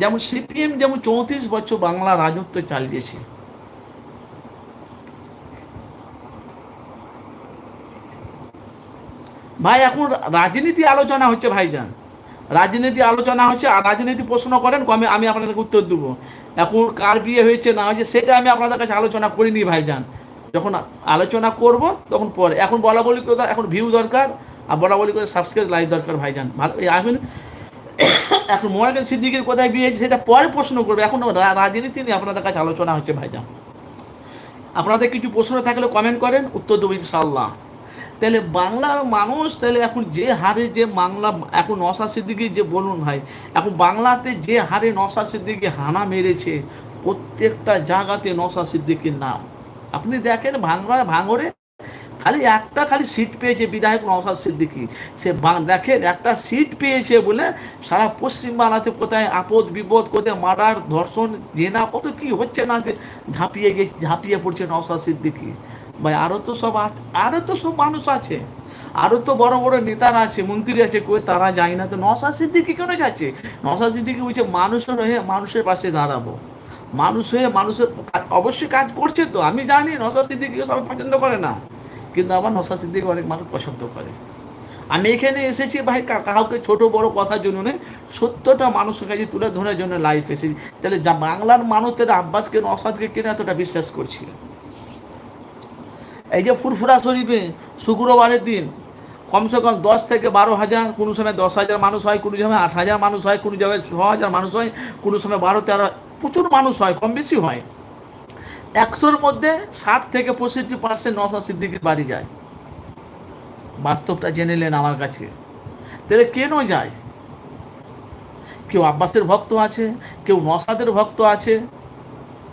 যেমন সিপিএম, যেমন চৌত্রিশ বছর বাংলা রাজত্ব চালিয়েছে। ভাই, এখন রাজনীতি আলোচনা হচ্ছে ভাইজান। রাজনীতি আলোচনা হচ্ছে, আর রাজনীতি প্রশ্ন করেন, কমে আমি আপনাদেরকে উত্তর দেবো। এখন কার বিয়ে হয়েছে না হয়েছে, সেটা আমি আপনাদের কাছে আলোচনা করিনি ভাইজান। যখন আলোচনা করব, তখন পরে। এখন বলা বলি এখন ভিউ দরকার, আর বলা বলি করে সাবস্ক্রাইব লাইক দরকার ভাইজান। ভালো এখন এখন মোয়াকেন সিদ্দিকের কোথায় বিয়ে হয়েছে সেটা পরে প্রশ্ন করবে। এখন রাজনীতি নিয়ে আপনাদের কাছে আলোচনা হচ্ছে ভাইজান। আপনাদের কিছু প্রশ্ন থাকলে কমেন্ট করেন, উত্তর দেবো ইনশাল্লাহ তাহলে বাংলার মানুষ তাহলে এখন যে হারে যে বাংলা, এখন নশা সিদ্দিকি যে বলুন ভাই, এখন বাংলাতে যে হারে নশা সিদ্দিকি হানা মেরেছে, প্রত্যেকটা জায়গাতে নশা সিদ্দিকির নাম। আপনি দেখেন ভাঙড়া ভাঙড়ে খালি একটা খালি সিট পেয়েছে বিধায়ক নওশাদ সিদ্দিকি। সে দেখেন, একটা সিট পেয়েছে বলে সারা পশ্চিমবাংলাতে কোথায় আপদ বিপদ, কোথায় মার্ডার, ধর্ষণ, জেনা, কত কি হচ্ছে না ঝাঁপিয়ে গেছে, ঝাঁপিয়ে পড়ছে নওশাদ সিদ্দিকি। ভাই আরও তো সব আরও তো সব মানুষ আছে। আরও তো বড় বড় নেতারা আছে, মন্ত্রী আছে, কই তারা যায় না। তো নওশাদ সিদ্দিকি কেন যাচ্ছে? নওশাদ সিদ্দিকি বলছে মানুষের হয়ে মানুষের পাশে দাঁড়াবো। মানুষ হয়ে মানুষের অবশ্যই কাজ করছে তো। আমি জানি নওশাদ সিদ্দিকিকে সবাই পছন্দ করে না। কিন্তু আমার নশা সিদ্দিক অনেক মানুষ পছন্দ করে। আমি এখানে এসেছি ভাই কাউকে ছোট বড় কথার জন্য নয়, সত্যটা মানুষের কাছে তুলে ধরার জন্য লাইফ এসেছি। তাহলে বাংলার মানুষ তাদের আব্বাসকে নসাদকে কেন এতটা বিশ্বাস করছিল এই যে ফুরফুরা শরীফে শুক্রবারের দিন কমসে কম দশ থেকে বারো হাজার, কোনো সময় দশ হাজার মানুষ হয়, কোনো সময় আট হাজার মানুষ হয়, কোনো সময় ছ হাজার মানুষ হয়, কোনো সময় বারো তেরো, প্রচুর মানুষ হয়, কম বেশি হয়। একশোর মধ্যে ষাট থেকে পঁয়ষট্টি পার্সেন্ট নশা সিদ্দিকির বাড়ি যায়। বাস্তবটা জেনে নেন আমার কাছে। তাহলে কেন যায়? কেউ আব্বাসের ভক্ত আছে, কেউ নসাদের ভক্ত আছে।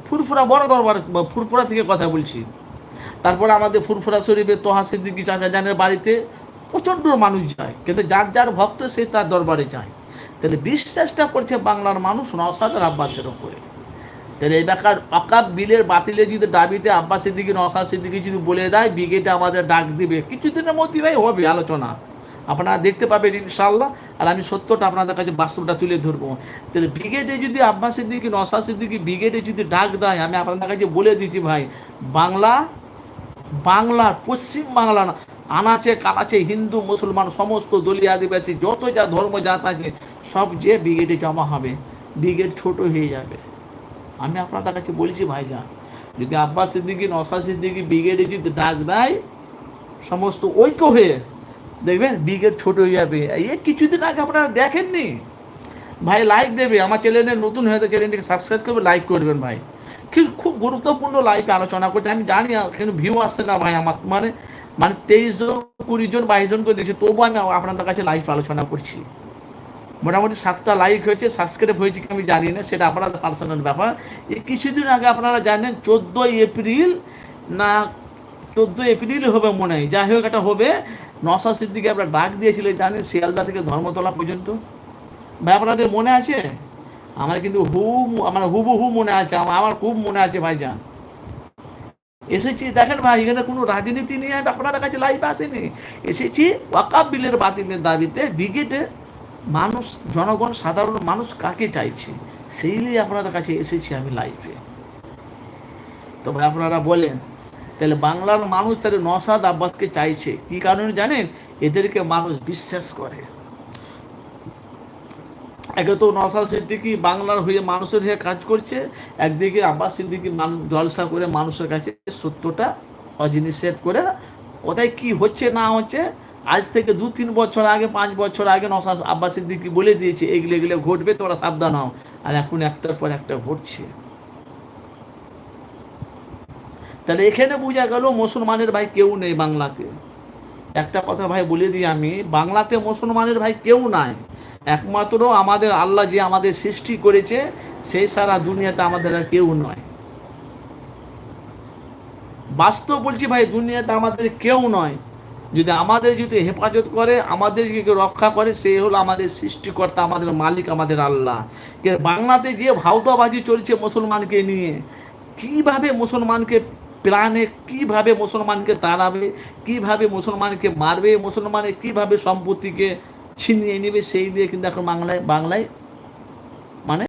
ফুরফুরা বড় দরবার, ফুরফুরা থেকে কথা বলছি। তারপরে আমাদের ফুরফুরা শরীফে তোহা সিদ্দিকি চাচা জানের বাড়িতে প্রচণ্ড মানুষ যায়। কিন্তু যার যার ভক্ত সে তার দরবারে যায়। তাহলে বিশ্বাসটা করছে বাংলার মানুষ নসাদ আর আব্বাসের ওপরে তাহলে এই বেকার অকাপ বিলের বাতিলে যদি দাবিতে আব্বাস সিদ্দিকি নসাদ সিদ্দিকি যদি বলে দেয় ব্রিগেডে আমাদের ডাক দিবে। কিছুদিনের মধ্যে ভাই হবে আলোচনা। আপনারা দেখতে পাবেন ইনশাল্লাহ আর আমি সত্যটা আপনাদের কাছে বাস্তবটা তুলে ধরবো। তাহলে ব্রিগেডে যদি আব্বাস সিদ্দিকি নসাদ সিদ্দিকি ব্রিগেডে যদি ডাক দেয়, আমি আপনাদের কাছে বলে দিচ্ছি ভাই, বাংলা বাংলার পশ্চিম বাংলা না, আনাচে কানাচে হিন্দু, মুসলমান, সমস্ত দলীয় আদিবাসী, যত যা ধর্ম জাত আছে, সব যে ব্রিগেডে জমা হবে ব্রিগেড ছোট হয়ে যাবে। আমি আপনাদের কাছে বলছি, ভাইজান, যদি আব্বাস সিদ্দিকি নসা সিদ্দিকি, ব্রিগেডে যদি ডাক দেয়, সমস্ত ঐক্য হয়ে দেখবেন ব্রিগেড ছোট হয়ে যাবে। এই কিছুদিন আগে আপনারা দেখেননি? ভাই লাইক দেবে। আমার চ্যানেলে নতুন হয়ে তো চ্যানেলটিকে সাবস্ক্রাইব করবে লাইক করবেন ভাই। কিন্তু খুব গুরুত্বপূর্ণ লাইক আলোচনা করতে আমি জানি কিন্তু ভিউ আসছে না ভাই আমার। মানে মানে তেইশ জন, কুড়ি জন, বাইশ জন করে দিয়েছি তবু আমি আপনাদের কাছে লাইভ আলোচনা করছি। মোটামুটি সাতটা লাইক হয়েছে সাবস্ক্রাইব হয়েছে কি আমি জানি না, সেটা আপনাদের পার্সোনাল ব্যাপার। এই কিছুদিন আগে আপনারা জানেন, চোদ্দোই এপ্রিল না, চোদ্দোই এপ্রিল হবে মনে হয়। যাই হোক, এটা হবে। নশা সিদ্দিকে আপনার ডাক দিয়েছিলেন জানেন, শিয়ালদা থেকে ধর্মতলা পর্যন্ত। ভাই, আপনাদের মনে আছে? আমার কিন্তু হু, আমার হুবু হু মনে আছে, আমার খুব মনে আছে ভাই ভাইজান। এসেছি, দেখেন ভাই, এখানে কোনো রাজনীতি নিয়ে আপনাদের কাছে লাইভ আসেনি। এসেছি ওয়াকাব বিলের বাতিলের দাবিতে, ব্রিগেডে মানুষ, জনগণ, সাধারণ মানুষ কাকে চাইছে? সেই নিয়ে আপনাদের কাছে এসেছি আমি লাইফে তবে আপনারা বলেন, তাহলে বাংলার মানুষ তাহলে নসাদ আব্বাসকে চাইছে? কি কারণে জানেন? এদেরকে মানুষ বিশ্বাস করে। একে তো নসাদ সিদ্দিকি বাংলার হয়ে মানুষের হয়ে কাজ করছে, একদিকে আব্বাস সিদ্দিকি জলসা করে মানুষের কাছে সত্যটা অজিনিষেধ করে, কোথায় কি হচ্ছে না হচ্ছে আজ থেকে দু তিন বছর আগে, পাঁচ বছর আগে নসাদ আব্বাস সিদ্দিকি বলে দিয়েছে, এগুলো এগুলো ঘটবে তোরা সাবধান হও। আর এখন একটার পর একটা ঘটছে। তাহলে এখানে বোঝা গেল মুসলমানের ভাই কেউ নেই বাংলাতে। একটা কথা ভাই বলে দিই আমি, বাংলাতে মুসলমানের ভাই কেউ নাই। একমাত্র আমাদের আল্লাহ যে আমাদের সৃষ্টি করেছে সেই সারা দুনিয়াতে আমাদের আর কেউ নয়। বাস্তব বলছি ভাই, দুনিয়াতে আমাদের কেউ নয়। যদি আমাদের যদি হেফাজত করে আমাদের রক্ষা করে, সে হলো আমাদের সৃষ্টিকর্তা, আমাদের মালিক, আমাদের আল্লাহ। বাংলাতে যে ভাওতাবাজি চলছে মুসলমানকে নিয়ে, কীভাবে মুসলমানকে প্ল্যানে কীভাবে মুসলমানকে তাড়াবে, কীভাবে মুসলমানকে মারবে, মুসলমানের কীভাবে সম্পত্তিকে ছিনিয়ে নেবে, সেই দিয়ে কিন্তু এখন বাংলায় বাংলায়